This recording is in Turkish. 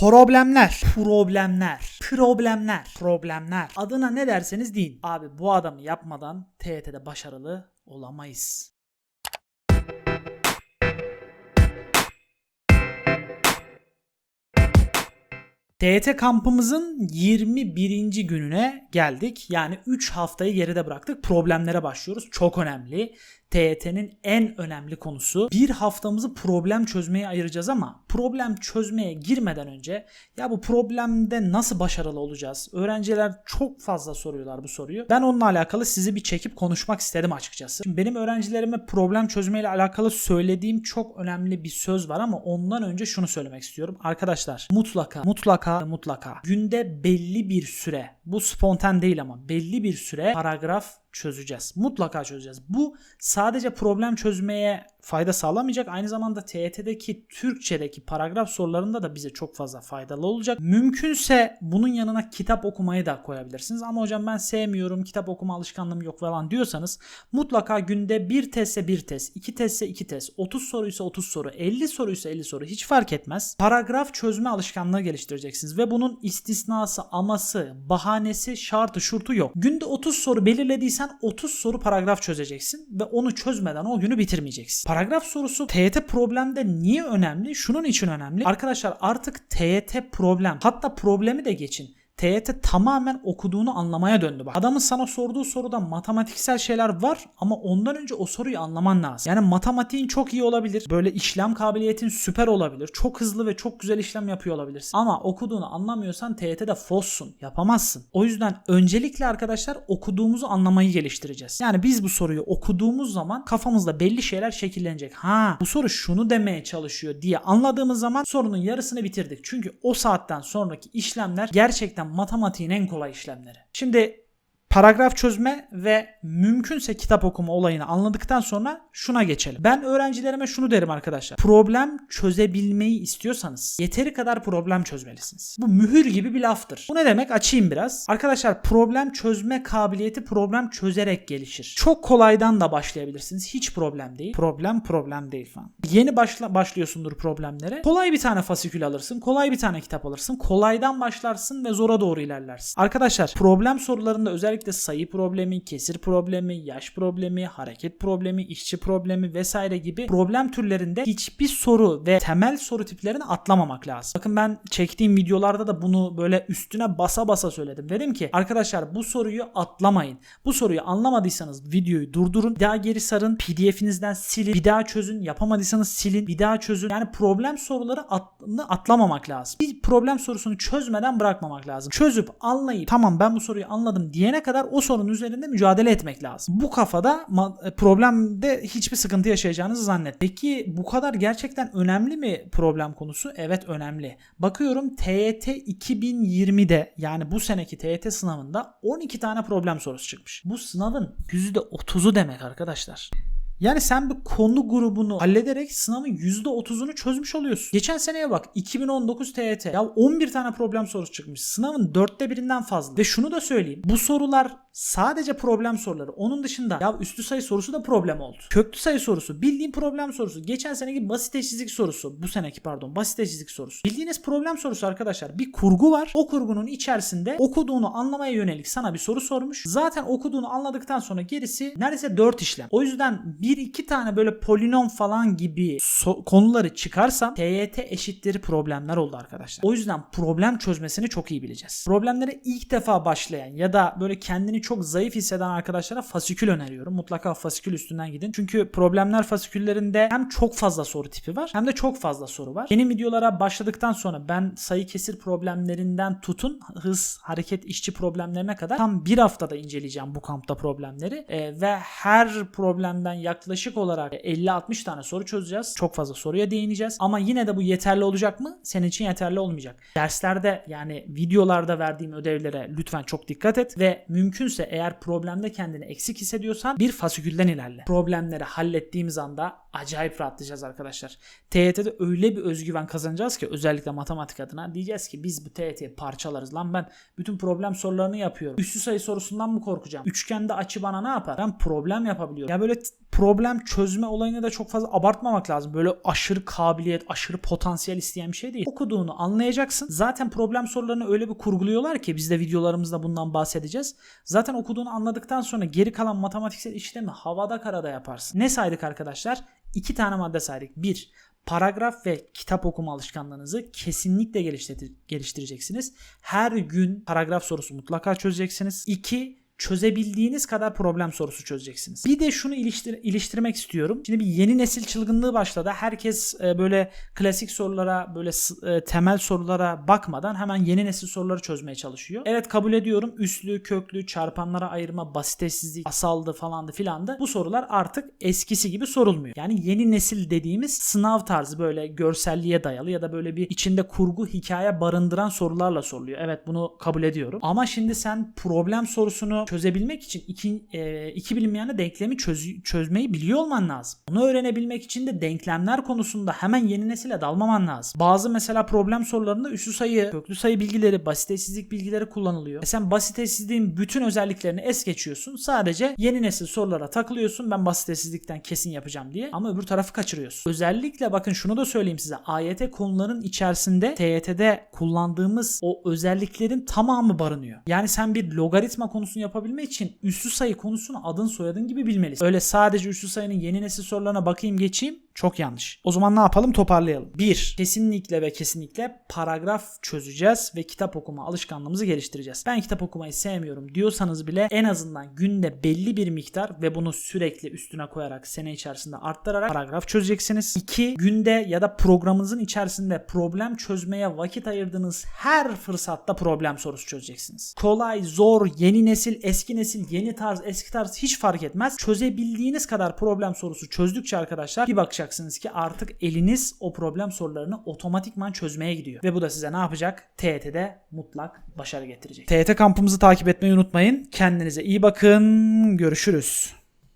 Problemler, problemler, problemler, problemler. Adına ne derseniz deyin. Abi bu adamı yapmadan TYT'de başarılı olamayız. TYT kampımızın 21. gününe geldik. Yani 3 haftayı geride bıraktık. Problemlere başlıyoruz. Çok önemli. TYT'nin en önemli konusu. Bir haftamızı problem çözmeye ayıracağız ama problem çözmeye girmeden önce ya bu problemde nasıl başarılı olacağız? Öğrenciler çok fazla soruyorlar bu soruyu. Ben onunla alakalı sizi bir çekip konuşmak istedim açıkçası. Şimdi benim öğrencilerime problem çözmeyle alakalı söylediğim çok önemli bir söz var ama ondan önce şunu söylemek istiyorum. Arkadaşlar mutlaka mutlaka mutlaka günde belli bir süre bu spontan değil ama belli bir süre paragraf çözeceğiz. Mutlaka çözeceğiz. Bu sadece problem çözmeye fayda sağlamayacak. Aynı zamanda TYT'deki Türkçedeki paragraf sorularında da bize çok fazla faydalı olacak. Mümkünse bunun yanına kitap okumayı da koyabilirsiniz. Ama hocam ben sevmiyorum, kitap okuma alışkanlığım yok falan diyorsanız mutlaka günde bir testte bir test, iki testte iki test, 30 soruysa 30 soru, 50 soruysa 50 soru hiç fark etmez. Paragraf çözme alışkanlığı geliştireceksiniz ve bunun istisnası, aması, bahanesi, şartı, şurtu yok. Günde 30 soru belirlediysen 30 soru paragraf çözeceksin ve onu çözmeden o günü bitirmeyeceksin. Paragraf sorusu TYT problemde niye önemli? Şunun için önemli. Arkadaşlar artık TYT problem hatta problemi de geçin. TYT tamamen okuduğunu anlamaya döndü bak. Adamın sana sorduğu soruda matematiksel şeyler var ama ondan önce o soruyu anlaman lazım. Yani matematiğin çok iyi olabilir. Böyle işlem kabiliyetin süper olabilir. Çok hızlı ve çok güzel işlem yapıyor olabilirsin. Ama okuduğunu anlamıyorsan TYT'de fossun. Yapamazsın. O yüzden öncelikle arkadaşlar okuduğumuzu anlamayı geliştireceğiz. Yani biz bu soruyu okuduğumuz zaman kafamızda belli şeyler şekillenecek. Ha bu soru şunu demeye çalışıyor diye anladığımız zaman sorunun yarısını bitirdik. Çünkü o saatten sonraki işlemler gerçekten matematiğin en kolay işlemleri. Şimdi paragraf çözme ve mümkünse kitap okuma olayını anladıktan sonra şuna geçelim. Ben öğrencilerime şunu derim arkadaşlar. Problem çözebilmeyi istiyorsanız yeteri kadar problem çözmelisiniz. Bu mühür gibi bir laftır. Bu ne demek? Açayım biraz. Arkadaşlar problem çözme kabiliyeti problem çözerek gelişir. Çok kolaydan da başlayabilirsiniz. Hiç problem değil. Problem problem değil falan. Yeni başla başlıyorsundur problemlere. Kolay bir tane fasikül alırsın. Kolay bir tane kitap alırsın. Kolaydan başlarsın ve zora doğru ilerlersin. Arkadaşlar problem sorularında özellikle sayı problemi, kesir problemi, yaş problemi, hareket problemi, işçi problemi vesaire gibi problem türlerinde hiçbir soru ve temel soru tiplerini atlamamak lazım. Bakın ben çektiğim videolarda da bunu böyle üstüne basa basa söyledim. Dedim ki arkadaşlar bu soruyu atlamayın. Bu soruyu anlamadıysanız videoyu durdurun. Bir daha geri sarın. PDF'inizden silin. Bir daha çözün. Yapamadıysanız silin. Bir daha çözün. Yani problem soruları at- atlamamak lazım. Bir problem sorusunu çözmeden bırakmamak lazım. Çözüp anlayıp tamam ben bu soruyu anladım diyene kadar o sorunun üzerinde mücadele etmek lazım. Bu kafada problemde hiçbir sıkıntı yaşayacağınızı zannet. Peki bu kadar gerçekten önemli mi problem konusu? Evet önemli. Bakıyorum TYT 2020'de yani bu seneki TYT sınavında 12 tane problem sorusu çıkmış. Bu sınavın %30'u demek arkadaşlar. Yani sen bir konu grubunu hallederek sınavın %30'unu çözmüş oluyorsun. Geçen seneye bak 2019 TYT. Ya 11 tane problem sorusu çıkmış. Sınavın dörtte birinden fazla. Ve şunu da söyleyeyim. Bu sorular sadece problem soruları. Onun dışında ya üstü sayı sorusu da problem oldu. Köklü sayı sorusu, bildiğin problem sorusu, geçen seneki basit eşitlik sorusu, bu seneki pardon basit eşitlik sorusu. Bildiğiniz problem sorusu arkadaşlar. Bir kurgu var. O kurgunun içerisinde okuduğunu anlamaya yönelik sana bir soru sormuş. Zaten okuduğunu anladıktan sonra gerisi neredeyse 4 işlem. O yüzden bir iki tane böyle polinom falan gibi so- konuları çıkarsam TYT eşittir problemler oldu arkadaşlar. O yüzden problem çözmesini çok iyi bileceğiz. Problemlere ilk defa başlayan ya da böyle kendini çok zayıf hisseden arkadaşlara fasikül öneriyorum. Mutlaka fasikül üstünden gidin. Çünkü problemler fasiküllerinde hem çok fazla soru tipi var hem de çok fazla soru var. Yeni videolara başladıktan sonra ben sayı kesir problemlerinden tutun hız, hareket, işçi problemlerine kadar tam bir haftada inceleyeceğim bu kampta problemleri. Ee, ve her problemden yaklaşık olarak 50-60 tane soru çözeceğiz. Çok fazla soruya değineceğiz. Ama yine de bu yeterli olacak mı? Senin için yeterli olmayacak. Derslerde yani videolarda verdiğim ödevlere lütfen çok dikkat et ve mümkünse Mümkünse eğer problemde kendini eksik hissediyorsan bir fasikülden ilerle. Problemleri hallettiğimiz anda acayip rahatlayacağız arkadaşlar. TYT'de öyle bir özgüven kazanacağız ki özellikle matematik adına diyeceğiz ki biz bu TYT'yi parçalarız lan ben bütün problem sorularını yapıyorum. Üstü sayı sorusundan mı korkacağım? Üçgende açı bana ne yapar? Ben problem yapabiliyorum. Ya böyle problem çözme olayını da çok fazla abartmamak lazım. Böyle aşırı kabiliyet, aşırı potansiyel isteyen bir şey değil. Okuduğunu anlayacaksın. Zaten problem sorularını öyle bir kurguluyorlar ki biz de videolarımızda bundan bahsedeceğiz. Zaten okuduğunu anladıktan sonra geri kalan matematiksel işlemi havada karada yaparsın. Ne saydık arkadaşlar? İki tane madde saydık. Bir, paragraf ve kitap okuma alışkanlığınızı kesinlikle geliştir- geliştireceksiniz. Her gün paragraf sorusu mutlaka çözeceksiniz. İki, çözebildiğiniz kadar problem sorusu çözeceksiniz. Bir de şunu iliştir iliştirmek istiyorum. Şimdi bir yeni nesil çılgınlığı başladı. Herkes e, böyle klasik sorulara, böyle e, temel sorulara bakmadan hemen yeni nesil soruları çözmeye çalışıyor. Evet kabul ediyorum. Üslü, köklü, çarpanlara ayırma, basitesizlik, asaldı falandı filandı. Bu sorular artık eskisi gibi sorulmuyor. Yani yeni nesil dediğimiz sınav tarzı böyle görselliğe dayalı ya da böyle bir içinde kurgu hikaye barındıran sorularla soruluyor. Evet bunu kabul ediyorum. Ama şimdi sen problem sorusunu çözebilmek için iki, e, iki bilinmeyenle denklemi çöz- çözmeyi biliyor olman lazım. Bunu öğrenebilmek için de denklemler konusunda hemen yeni nesile dalmaman lazım. Bazı mesela problem sorularında üslü sayı, köklü sayı bilgileri, basitesizlik bilgileri kullanılıyor. E sen basitesizliğin bütün özelliklerini es geçiyorsun. Sadece yeni nesil sorulara takılıyorsun. Ben basitesizlikten kesin yapacağım diye. Ama öbür tarafı kaçırıyorsun. Özellikle bakın şunu da söyleyeyim size. AYT konuların içerisinde TYT'de kullandığımız o özelliklerin tamamı barınıyor. Yani sen bir logaritma konusunu yapabilmek için üslü sayı konusunu adın soyadın gibi bilmelisin. Öyle sadece üslü sayının yeni nesil sorularına bakayım geçeyim çok yanlış. O zaman ne yapalım toparlayalım. 1. Kesinlikle ve kesinlikle paragraf çözeceğiz ve kitap okuma alışkanlığımızı geliştireceğiz. Ben kitap okumayı sevmiyorum diyorsanız bile en azından günde belli bir miktar ve bunu sürekli üstüne koyarak sene içerisinde arttırarak paragraf çözeceksiniz. 2. Günde ya da programınızın içerisinde problem çözmeye vakit ayırdığınız her fırsatta problem sorusu çözeceksiniz. Kolay, zor, yeni nesil, eski nesil, yeni tarz, eski tarz hiç fark etmez. Çözebildiğiniz kadar problem sorusu çözdükçe arkadaşlar bir bakacaksınız ki artık eliniz o problem sorularını otomatikman çözmeye gidiyor. Ve bu da size ne yapacak? TYT'de mutlak başarı getirecek. TYT kampımızı takip etmeyi unutmayın. Kendinize iyi bakın. Görüşürüz.